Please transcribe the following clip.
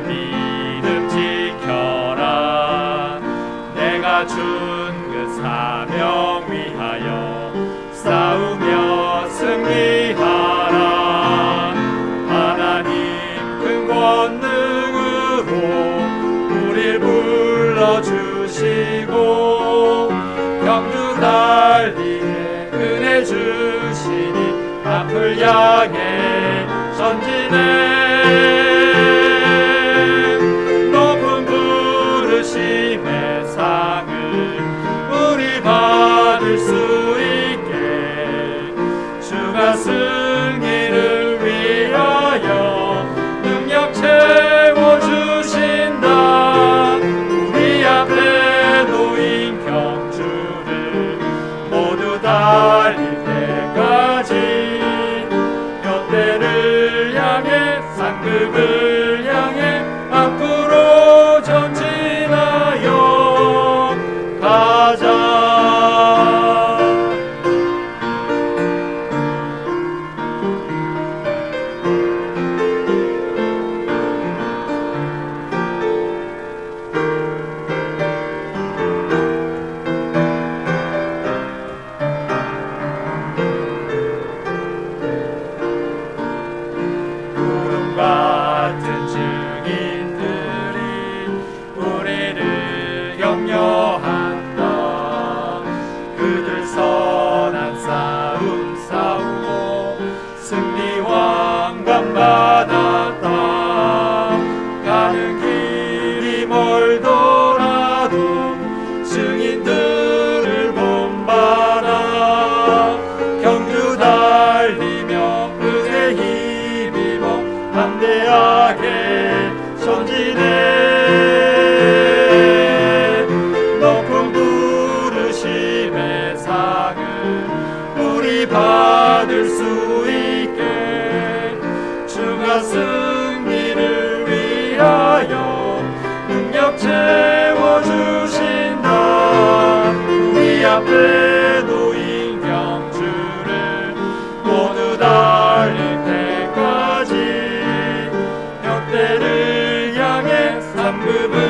믿음 지켜라. 내가 준 그 사명 위하여 싸우며 승리하라. 하나님 큰 권능으로 우릴 불러주시고 경주 달리에 은혜 주시니 앞을 향해 전진해 상을 우리 받을 수 있게 주가 승리를 위하여 능력 채워주신다. 우리 앞에 놓인 경주를 모두 달릴 때까지 벽대를 향해 상급을